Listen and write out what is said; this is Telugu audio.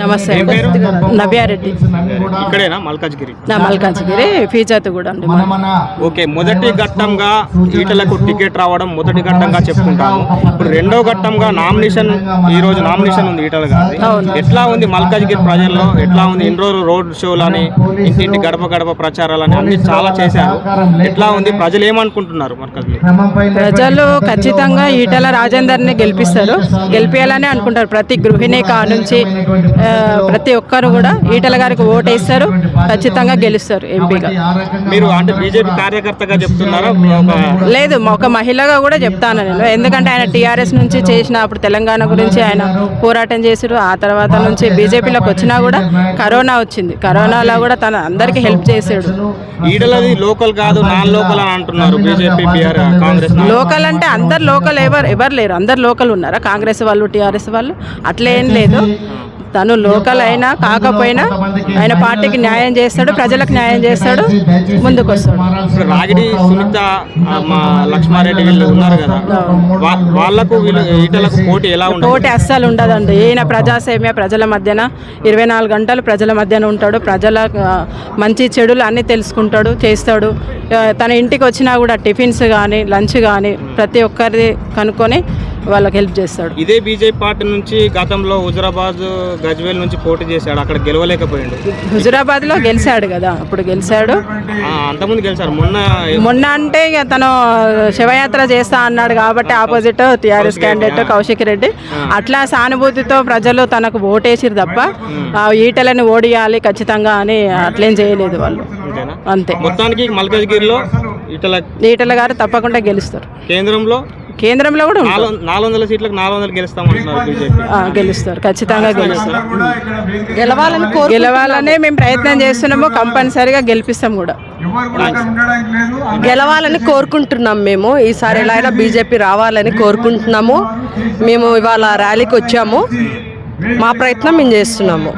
నమస్తే? నవ్యారెడ్డి ఇక్కడేనా? మల్కాజ్గిరి. నా మల్కాజ్గిరి. ఫీజాత్ కూడా అండి. ఓకే మొదటి ఘట్టంగా ఈటలకు టికెట్ రావడం మొదటి ఘట్టంగా చెప్పుకుంటాము ఇప్పుడు రెండో ఘట్టంగా నామినేషన్ ఈ రోజు నామినేషన్ ఉంది ఈటల గారి ఎట్లా ఉంది మల్కాజ్గిరి ప్రజల్లో? ఎట్లా ఉంది ఇన్ని రోజులు రోడ్ షోలని ఇంటింటి గడప గడప ప్రచారాలని అన్ని చాలా చేశారు. ఎట్లా ఉంది? ప్రజలు ఏమనుకుంటున్నారు మల్కాజ్గిరి? ప్రజలు ఖచ్చితంగా ఈటల రాజేందర్ని గెలిపిస్తారు. గెలిపించాలని అనుకుంటారు. ప్రతి గృహిణి కా నుంచి ప్రతి ఒక్కరు కూడా ఈటల గారికి ఓటేస్తారు ఖచ్చితంగా గెలుస్తారు ఎంపీగా. మీరు అంటే బీజేపీ కార్యకర్తగా చెప్తున్నారా? ఒక లేదు ఒక మహిళగా కూడా చెప్తాను నేను. ఎందుకంటే ఆయన టీఆర్ఎస్ నుంచి చేసిన అప్పుడు తెలంగాణ గురించి ఆయన పోరాటం చేసారు. ఆ తర్వాత నుంచి బీజేపీలోకి వచ్చినా కూడా కరోనా వచ్చింది. కరోనాలో కూడా తన అందరికీ హెల్ప్ చేసాడు. ఈటలది లోకల్ కాదు నాన్ లోకల్ అని అంటున్నారు బీజేపీ బీఆర్ కాంగ్రెస్. లోకల్ అంటే అందరు లోకల్ ఎవరు ఎవరు లేరు. అందరు లోకల్ ఉన్నారా? కాంగ్రెస్ వాళ్ళు టీఆర్ఎస్ వాళ్ళు. అట్లేం లేదు. తను లోకల్ అయినా కాకపోయినా ఆయన పార్టీకి న్యాయం చేస్తాడు ప్రజలకు న్యాయం చేస్తాడు ముందుకు వస్తాడు. రాగిడి సునీత లక్ష్మారెడ్డి వీళ్ళు ఉన్నారు కదా. వాళ్ళకు పోటీ ఎలా పోటీ అస్సలు ఉండదండి. ఈయన ప్రజాసేమ్య ప్రజల మధ్యన ఇరవై నాలుగు గంటలు ప్రజల మధ్యన ఉంటాడు. ప్రజల మంచి చెడులు అన్నీ తెలుసుకుంటాడు చేస్తాడు. తన ఇంటికి వచ్చినా కూడా టిఫిన్స్ కానీ లంచ్ కానీ ప్రతి ఒక్కరిది కనుక్కొని వాళ్ళకి హెల్ప్ చేస్తాడు. ఇదే బీజేపీ పార్టీ నుంచి గతంలో హుజరాబాద్ గజ్వేల్ నుంచి పోటీ చేశాడు. అక్కడ గెలవలేకపోయాడు. హుజురాబాద్లో గెలిచాడు కదా అప్పుడు గెలిచాడు. అంతకుముందు గెలిచారు. మొన్న మొన్న అంటే ఇక తను శివయాత్ర చేస్తా అన్నాడు కాబట్టి opposite TRS candidate Kaushik Reddy. అట్లా సానుభూతితో ప్రజలు తనకు ఓటేసిరు తప్ప ఆ ఈటలని ఓడియాలి ఖచ్చితంగా అని అట్లేం చేయలేదు వాళ్ళు. అంతే. మొత్తానికి మల్కాజ్గిరిలో ఈటల ఈటల గారు తప్పకుండా గెలుస్తారు. కేంద్రంలో కేంద్రంలో కూడా ఉంటారు. నాలుగు నాలుగు వందల సీట్లకు నాలుగు వందలు బీజేపీ ఆ, గెలుస్తారు. ఖచ్చితంగా గెలుస్తారు. గెలవాలని గెలవాలనే మేము ప్రయత్నం చేస్తున్నాము. కంపల్సరీగా గెలిపిస్తాం కూడా. గెలవాలని కోరుకుంటున్నాం మేము. ఈసారి ఎలా అయినా బీజేపీ రావాలని కోరుకుంటున్నాము. మేము ఇవాళ ర్యాలీకి వచ్చాము. మా ప్రయత్నం మేము చేస్తున్నాము.